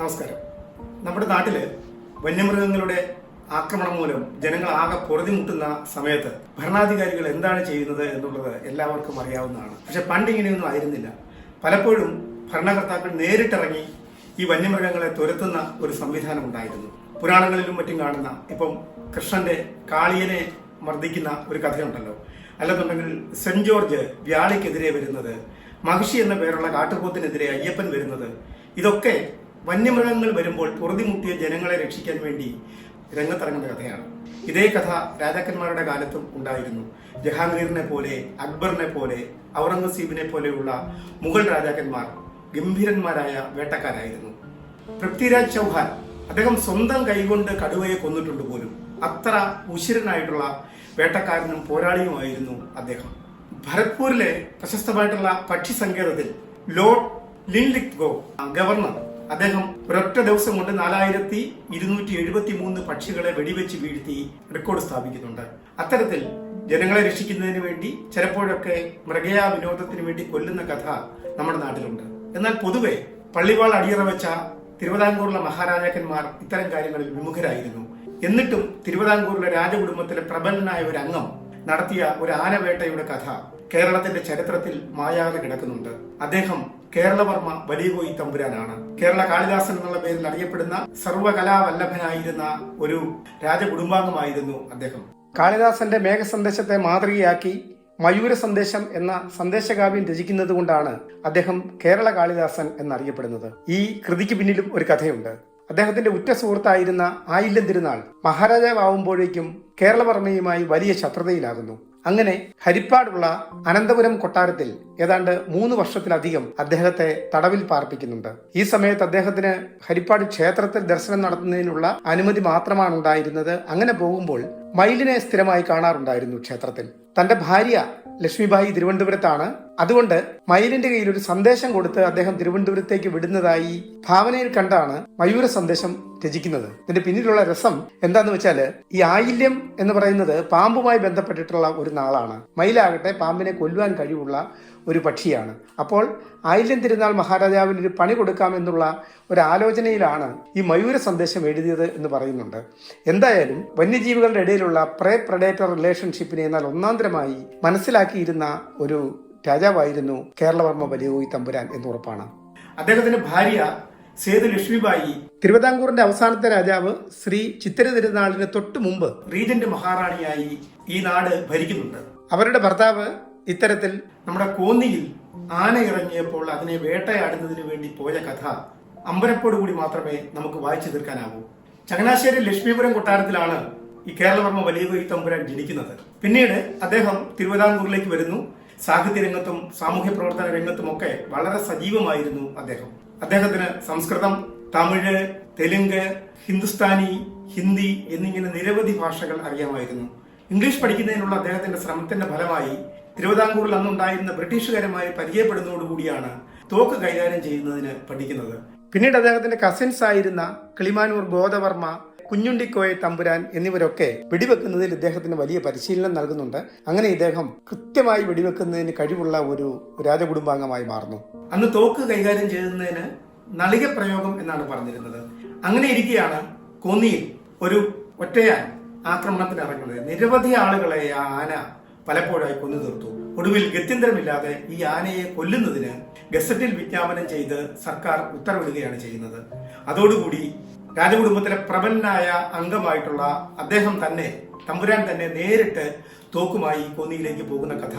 നമസ്കാരം. നമ്മുടെ നാട്ടിൽ വന്യമൃഗങ്ങളുടെ ആക്രമണം മൂലം ജനങ്ങൾ ആകെ പൊറുതിമുട്ടുന്ന സമയത്ത് ഭരണാധികാരികൾ എന്താണ് ചെയ്യുന്നത് എന്നുള്ളത് എല്ലാവർക്കും അറിയാവുന്നതാണ്. പക്ഷെ പണ്ട് ഇങ്ങനെയൊന്നും ആയിരുന്നില്ല. പലപ്പോഴും ഭരണകർത്താക്കൾ നേരിട്ടിറങ്ങി ഈ വന്യമൃഗങ്ങളെ തുരത്തുന്ന ഒരു സംവിധാനം ഉണ്ടായിരുന്നു. പുരാണങ്ങളിലും മറ്റും കാണുന്ന ഇപ്പം കൃഷ്ണന്റെ കാളിയനെ മർദ്ദിക്കുന്ന ഒരു കഥയുണ്ടല്ലോ. അല്ലെന്നുണ്ടെങ്കിൽ സെന്റ് ജോർജ് വ്യാളിക്കെതിരെ വരുന്നത് മഹിഷി എന്ന പേരുള്ള കാട്ടുപോത്തിനെതിരെ അയ്യപ്പൻ വരുന്നത് ഇതൊക്കെ വന്യമൃഗങ്ങൾ വരുമ്പോൾ പൊറുതിമുട്ടിയ ജനങ്ങളെ രക്ഷിക്കാൻ വേണ്ടി രംഗത്തിറങ്ങുന്ന കഥയാണ്. ഇതേ കഥ രാജാക്കന്മാരുടെ കാലത്തും ഉണ്ടായിരുന്നു. ജഹാംഗീറിനെ പോലെ അക്ബറിനെ പോലെ ഔറംഗസീബിനെ പോലെയുള്ള മുഗൾ രാജാക്കന്മാർ ഗംഭീരന്മാരായ വേട്ടക്കാരായിരുന്നു. പൃഥ്വിരാജ് ചൗഹാൻ അദ്ദേഹം സ്വന്തം കൈകൊണ്ട് കടുവയെ കൊന്നിട്ടുണ്ട് പോലും. അത്ര ഉശിരനായിട്ടുള്ള വേട്ടക്കാരനും പോരാളിയുമായിരുന്നു അദ്ദേഹം. ഭരത്പൂരിലെ പ്രശസ്തമായിട്ടുള്ള പക്ഷി സങ്കേതത്തിൽ ലോർഡ് ലിൻലിക് ഗോ ഗവർണർ അദ്ദേഹം ഒരൊറ്റ ദിവസം കൊണ്ട് നാലായിരത്തി ഇരുന്നൂറ്റി എഴുപത്തി മൂന്ന് പക്ഷികളെ വെടിവെച്ച് വീഴ്ത്തി റെക്കോർഡ് സ്ഥാപിക്കുന്നുണ്ട്. അത്തരത്തിൽ ജനങ്ങളെ രക്ഷിക്കുന്നതിന് വേണ്ടി ചിലപ്പോഴൊക്കെ മൃഗയാ വിനോദത്തിന് വേണ്ടി കൊല്ലുന്ന കഥ നമ്മുടെ നാട്ടിലുണ്ട്. എന്നാൽ പൊതുവെ പള്ളിവാൾ അടിയറ വെച്ച തിരുവിതാംകൂറിലെ മഹാരാജാക്കന്മാർ ഇത്തരം കാര്യങ്ങളിൽ വിമുഖരായിരുന്നു. എന്നിട്ടും തിരുവിതാംകൂറിലെ രാജകുടുംബത്തിലെ പ്രബലനായ ഒരു അംഗം നടത്തിയ ഒരു ആനവേട്ടയുടെ കഥ കേരളത്തിന്റെ ചരിത്രത്തിൽ മായാതെ കിടക്കുന്നുണ്ട്. അദ്ദേഹം കേരളവർമ്മ വലിയകോയി തമ്പുരാനാണ്. കേരള കാളിദാസൻ എന്നുള്ള പേരിൽ അറിയപ്പെടുന്ന സർവകലാവല്ലഭനായിരുന്ന ഒരു രാജകുടുംബാംഗമായിരുന്നു അദ്ദേഹം. കാളിദാസന്റെ മേഘസന്ദേശത്തെ മാതൃകയാക്കി മയൂര സന്ദേശം എന്ന സന്ദേശകാവ്യം രചിക്കുന്നത് കൊണ്ടാണ് അദ്ദേഹം കേരള കാളിദാസൻ എന്നറിയപ്പെടുന്നത്. ഈ കൃതിക്ക് പിന്നിലും ഒരു കഥയുണ്ട്. അദ്ദേഹത്തിന്റെ ഉറ്റ സുഹൃത്തായിരുന്ന ആയില്യം തിരുനാൾ മഹാരാജാവാകുമ്പോഴേക്കും കേരളവർമ്മയുമായി വലിയ ശത്രുതയിലാകുന്നു. അങ്ങനെ ഹരിപ്പാടുള്ള അനന്തപുരം കൊട്ടാരത്തിൽ ഏതാണ്ട് മൂന്ന് വർഷത്തിലധികം അദ്ദേഹത്തെ തടവിൽ പാർപ്പിക്കുന്നുണ്ട്. ഈ സമയത്ത് അദ്ദേഹത്തിന് ഹരിപ്പാട് ക്ഷേത്രത്തിൽ ദർശനം നടത്തുന്നതിനുള്ള അനുമതി മാത്രമാണ് ഉണ്ടായിരുന്നത് അങ്ങനെ പോകുമ്പോൾ മയിലിനെ സ്ഥിരമായി കാണാറുണ്ടായിരുന്നു ക്ഷേത്രത്തിൽ. തന്റെ ഭാര്യ ലക്ഷ്മിബായി തിരുവനന്തപുരത്താണ്. അതുകൊണ്ട് മയിലിന്റെ കയ്യിൽ ഒരു സന്ദേശം കൊടുത്ത് അദ്ദേഹം തിരുവനന്തപുരത്തേക്ക് വിടുന്നതായി ഭാവനയിൽ കണ്ടാണ് മയൂര സന്ദേശം രചിക്കുന്നത്. ഇതിന്റെ പിന്നിലുള്ള രസം എന്താന്ന് വെച്ചാൽ ഈ ആയില്യം എന്ന് പറയുന്നത് പാമ്പുമായി ബന്ധപ്പെട്ടിട്ടുള്ള ഒരു നാളാണ്. മയിലാകട്ടെ പാമ്പിനെ കൊല്ലുവാൻ കഴിവുള്ള ഒരു പക്ഷിയാണ്. അപ്പോൾ ആയില്യം തിരുനാൾ മഹാരാജാവിന് ഒരു പണി കൊടുക്കാമെന്നുള്ള ഒരു ആലോചനയിലാണ് ഈ മയൂര സന്ദേശം എഴുതിയത് എന്ന് പറയുന്നുണ്ട്. എന്തായാലും വന്യജീവികളുടെ ഇടയിലുള്ള പ്രേ പ്രഡേറ്റർ റിലേഷൻഷിപ്പിനെ എന്നാൽ ഒന്നാന്തരമായി മനസ്സിലാക്കിയിരുന്ന ഒരു രാജാവായിരുന്നു കേരളവർമ്മ വലിയോയി തമ്പുരാൻ എന്ന് ഉറപ്പാണ്. അദ്ദേഹത്തിന്റെ ഭാര്യ സേതു ലക്ഷ്മിബായി തിരുവിതാംകൂറിന്റെ അവസാനത്തെ രാജാവ് ശ്രീ ചിത്തിര തിരുനാളിന് തൊട്ടു മുമ്പ് റീജന്റ് മഹാറാണിയായി ഈ നാട് ഭരിക്കുന്നുണ്ട്. അവരുടെ ഭർത്താവ് ഇത്തരത്തിൽ നമ്മുടെ കോന്നിയിൽ ആന ഇറങ്ങിയപ്പോൾ അതിനെ വേട്ടയാടുന്നതിന് വേണ്ടി പോയ കഥ അമ്പരപ്പോട് കൂടി മാത്രമേ നമുക്ക് വായിച്ചു തീർക്കാനാവൂ. ചങ്ങനാശ്ശേരി ലക്ഷ്മീപുരം കൊട്ടാരത്തിലാണ് ഈ കേരളവർമ്മ വലിയ തമ്പുരാൻ ജനിക്കുന്നത്. പിന്നീട് അദ്ദേഹം തിരുവിതാംകൂറിലേക്ക് വരുന്നു. സാഹിത്യ രംഗത്തും സാമൂഹ്യ പ്രവർത്തന രംഗത്തും ഒക്കെ വളരെ സജീവമായിരുന്നു അദ്ദേഹം. അദ്ദേഹത്തിന് സംസ്കൃതം തമിഴ് തെലുങ്ക് ഹിന്ദുസ്ഥാനി ഹിന്ദി എന്നിങ്ങനെ നിരവധി ഭാഷകൾ അറിയാമായിരുന്നു. ഇംഗ്ലീഷ് പഠിക്കുന്നതിനുള്ള അദ്ദേഹത്തിന്റെ ശ്രമത്തിന്റെ ഫലമായി തിരുവിതാംകൂറിൽ അന്നുണ്ടായിരുന്ന ബ്രിട്ടീഷുകാരുമായി പരിചയപ്പെടുന്നതോടുകൂടിയാണ് തോക്ക് കൈകാര്യം ചെയ്യുന്നതിന് പഠിക്കുന്നത്. പിന്നീട് അദ്ദേഹത്തിന്റെ കസിൻസ് ആയിരുന്ന കിളിമാനൂർ ഗോദവർമ്മ കുഞ്ഞുണ്ടിക്കോയ തമ്പുരാൻ എന്നിവരൊക്കെ വെടിവെക്കുന്നതിൽ ഇദ്ദേഹത്തിന് വലിയ പരിശീലനം നൽകുന്നുണ്ട്. അങ്ങനെ ഇദ്ദേഹം കൃത്യമായി വെടിവെക്കുന്നതിന് കഴിവുള്ള ഒരു രാജകുടുംബാംഗമായി മാറുന്നു. അന്ന് തോക്ക് കൈകാര്യം ചെയ്യുന്നതിന് നളിക പ്രയോഗം എന്നാണ് പറഞ്ഞിരുന്നത്. അങ്ങനെ ഇരിക്കെയാണ് കോന്നിയിൽ ഒരു ഒറ്റയാൻ ആക്രമണത്തിന് ഇറങ്ങുന്നത് നിരവധി ആളുകളെ ആ ആന പലപ്പോഴായി കൊന്നു തീർത്തു. ഒടുവിൽ ഗത്യന്തരമില്ലാതെ ഈ ആനയെ കൊല്ലുന്നതിന് ഗസറ്റിൽ വിജ്ഞാപനം ചെയ്ത് സർക്കാർ ഉത്തരവിടുകയാണ് ചെയ്യുന്നത്. അതോടുകൂടി രാജകുടുംബത്തിലെ പ്രബലനായ അംഗമായിട്ടുള്ള അദ്ദേഹം തന്നെ തമ്പുരാൻ തന്നെ നേരിട്ട് തോക്കുമായി കോന്നിയിലേക്ക് പോകുന്ന കഥ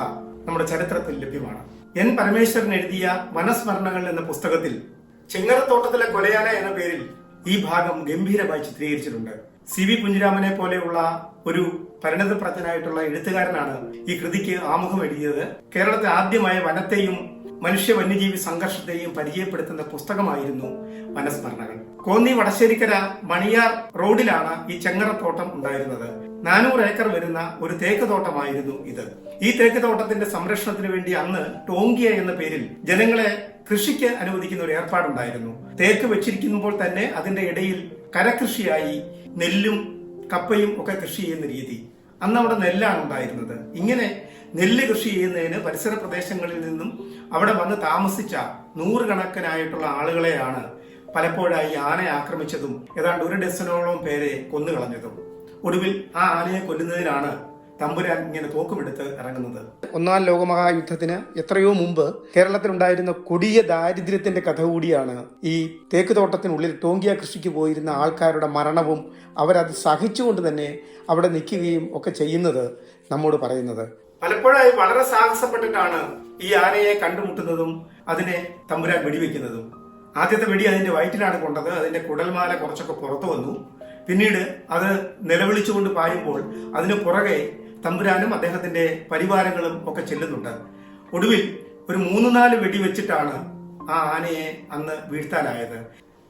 നമ്മുടെ ചരിത്രത്തിൽ ലഭ്യമാണ്. എൻ പരമേശ്വരൻ എഴുതിയ മനസ്മരണങ്ങൾ എന്ന പുസ്തകത്തിൽ ചെങ്ങറത്തോട്ടത്തിലെ കൊലയാന എന്ന പേരിൽ ഈ ഭാഗം ഗംഭീരമായി ചിത്രീകരിച്ചിട്ടുണ്ട്. സി വി കുഞ്ഞിരാമനെ പോലെയുള്ള ഒരു പരിണതപ്രജ്ഞനായിട്ടുള്ള എഴുത്തുകാരനാണ് ഈ കൃതിക്ക് ആമുഖം എഴുതിയത് കേരളത്തിൽ ആദ്യമായ വനത്തെയും മനുഷ്യ വന്യജീവി സംഘർഷത്തെയും പരിചയപ്പെടുത്തുന്ന പുസ്തകമായിരുന്നു വനസ്മരണകൾ. കോന്നി വടശ്ശേരിക്കര മണിയാർ റോഡിലാണ് ഈ ചെങ്ങറത്തോട്ടം ഉണ്ടായിരുന്നത്. നാനൂറ് ഏക്കർ വരുന്ന ഒരു തേക്ക് തോട്ടമായിരുന്നു ഇത്. ഈ തേക്ക് തോട്ടത്തിന്റെ സംരക്ഷണത്തിന് വേണ്ടി അന്ന് ടോങ്കിയ എന്ന പേരിൽ ജനങ്ങളെ കൃഷിക്ക് അനുവദിക്കുന്ന ഒരു ഏർപ്പാടുണ്ടായിരുന്നു. തേക്ക് വെച്ചിരിക്കുമ്പോൾ തന്നെ അതിന്റെ ഇടയിൽ കരകൃഷിയായി നെല്ലും കപ്പയും ഒക്കെ കൃഷി ചെയ്യുന്ന രീതി. അന്ന് അവിടെ നെല്ലാണ് ഉണ്ടായിരുന്നത്. ഇങ്ങനെ നെല്ല് കൃഷി ചെയ്യുന്നതിന് പരിസര പ്രദേശങ്ങളിൽ നിന്നും അവിടെ വന്ന് താമസിച്ച നൂറുകണക്കിനായിട്ടുള്ള ആളുകളെയാണ് പലപ്പോഴായി ആനയെ ആക്രമിച്ചതും ഏതാണ്ട് ഒരു ഡസനോളം പേരെ കൊന്നുകളഞ്ഞതും. ഒടുവിൽ ആ ആനയെ കൊല്ലുന്നതിനാണ് തമ്പുരാൻ ഇങ്ങനെ തോക്കുമെടുത്ത് ഇറങ്ങുന്നത്. ഒന്നാം ലോകമഹായുദ്ധത്തിന് എത്രയോ മുമ്പ് കേരളത്തിലുണ്ടായിരുന്ന കൊടിയ ദാരിദ്ര്യത്തിന്റെ കഥ കൂടിയാണ്. ഈ തേക്ക് തോട്ടത്തിനുള്ളിൽ ടോങ്കിയ കൃഷിക്ക് പോയിരുന്ന ആൾക്കാരുടെ മരണവും അവരത് സഹിച്ചുകൊണ്ട് തന്നെ അവിടെ നിൽക്കുകയും ഒക്കെ ചെയ്യുന്നത് നമ്മോട് പറയുന്നത്. പലപ്പോഴായി വളരെ സാഹസപ്പെട്ടിട്ടാണ് ഈ ആനയെ കണ്ടുമുട്ടുന്നതും അതിനെ തമ്പുരാൻ വെടിവെക്കുന്നതും. ആദ്യത്തെ വെടി അതിന്റെ വയറ്റിലാണ് കൊണ്ടത് അതിന്റെ കുടൽമാല കുറച്ചൊക്കെ പുറത്തു വന്നു. പിന്നീട് അത് നിലവിളിച്ചുകൊണ്ട് പായുമ്പോൾ അതിന് പുറകെ തമ്പുരാനും അദ്ദേഹത്തിന്റെ പരിവാരങ്ങളും ഒക്കെ ചെല്ലുന്നുണ്ട്. ഒടുവിൽ ഒരു മൂന്ന് നാല് വെടിവെച്ചിട്ടാണ് ആ ആനയെ അന്ന് വീഴ്ത്താനായത്.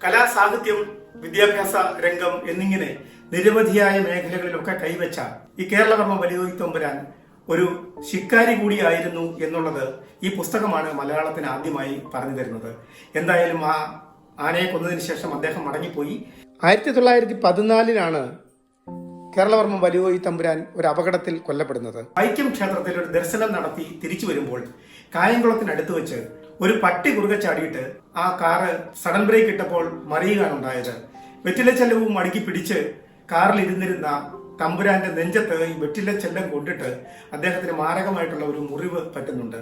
കലാ സാഹിത്യം വിദ്യാഭ്യാസ രംഗം എന്നിങ്ങനെ നിരവധിയായ മേഖലകളിലൊക്കെ കൈവച്ച ഈ കേരളവർമ്മ വലിയ തമ്പുരാൻ ഒരു ശിക്കാരി കൂടിയായിരുന്നു എന്നുള്ളത് ഈ പുസ്തകമാണ് മലയാളത്തിന് ആദ്യമായി പറഞ്ഞു തരുന്നത്. എന്തായാലും ആ ആനയെ കൊന്നതിന് ശേഷം അദ്ദേഹം മടങ്ങിപ്പോയി. ആയിരത്തി തൊള്ളായിരത്തി പതിനാലിനാണ് കേരളവർമ്മ വലിയ തമ്പുരാൻ ഒരു അപകടത്തിൽ കൊല്ലപ്പെടുന്നത്. വൈക്കം ക്ഷേത്രത്തിൽ ഒരു ദർശനം നടത്തി തിരിച്ചു വരുമ്പോൾ കായംകുളത്തിനടുത്ത് വെച്ച് ഒരു പട്ടി കുറുകെ ചാടിയിട്ട് ആ കാറ് സഡൻ ബ്രേക്ക് ഇട്ടപ്പോൾ മറിയുകയാണ് ഉണ്ടായത്. വെറ്റിലച്ചെല്ലവും മടക്കി പിടിച്ച് കാറിൽ ഇരുന്നിരുന്ന തമ്പുരാന്റെ നെഞ്ചത്ത് ഈ വെറ്റിലച്ചെല്ലം കൊണ്ടിട്ട് അദ്ദേഹത്തിന് മാരകമായിട്ടുള്ള ഒരു മുറിവ് പറ്റുന്നുണ്ട്.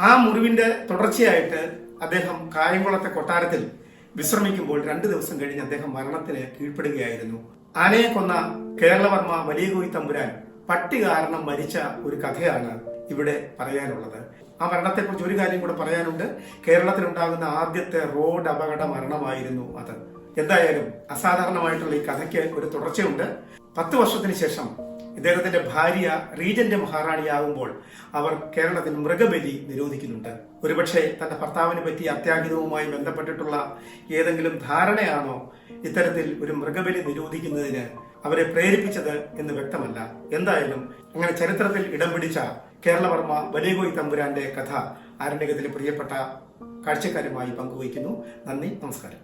ആ മുറിവിന്റെ തുടർച്ചയായിട്ട് അദ്ദേഹം കായംകുളത്തെ കൊട്ടാരത്തിൽ വിശ്രമിക്കുമ്പോൾ രണ്ടു ദിവസം കഴിഞ്ഞ് അദ്ദേഹം മരണത്തിന് കീഴ്പ്പെടുകയായിരുന്നു. ആനയെ കൊന്ന കേരളവർമ്മ വലിയ കോയി തമ്പുരാൻ പട്ടി കാരണം മരിച്ച ഒരു കഥയാണ് ഇവിടെ പറയാനുള്ളത്. ആ മരണത്തെക്കുറിച്ച് ഒരു കാര്യം കൂടെ പറയാനുണ്ട്. കേരളത്തിലുണ്ടാകുന്ന ആദ്യത്തെ റോഡ് അപകട മരണമായിരുന്നു അത്. എന്തായാലും അസാധാരണമായിട്ടുള്ള ഈ കഥയ്ക്ക് ഒരു തുടർച്ചയുണ്ട്. പത്ത് വർഷത്തിന് ശേഷം ഇദ്ദേഹത്തിന്റെ ഭാര്യ റീജന്റ് മഹാറാണിയാകുമ്പോൾ അവർ കേരളത്തിൽ മൃഗബലി നിരോധിക്കുന്നുണ്ട്. ഒരുപക്ഷെ തന്റെ ഭർത്താവിനെ പറ്റി അത്യാഹിതവുമായി ബന്ധപ്പെട്ടിട്ടുള്ള ഏതെങ്കിലും ധാരണയാണോ ഇത്തരത്തിൽ ഒരു മൃഗബലി നിരോധിക്കുന്നതിന് അവരെ പ്രേരിപ്പിച്ചത് എന്ന് വ്യക്തമല്ല. എന്തായാലും അങ്ങനെ ചരിത്രത്തിൽ ഇടം പിടിച്ച കേരളവർമ്മ വലിയകോയി തമ്പുരാന്റെ കഥ ആരണ്യകത്തിലെ പ്രിയപ്പെട്ട കാഴ്ചക്കാരുമായി പങ്കുവയ്ക്കുന്നു. നന്ദി നമസ്കാരം.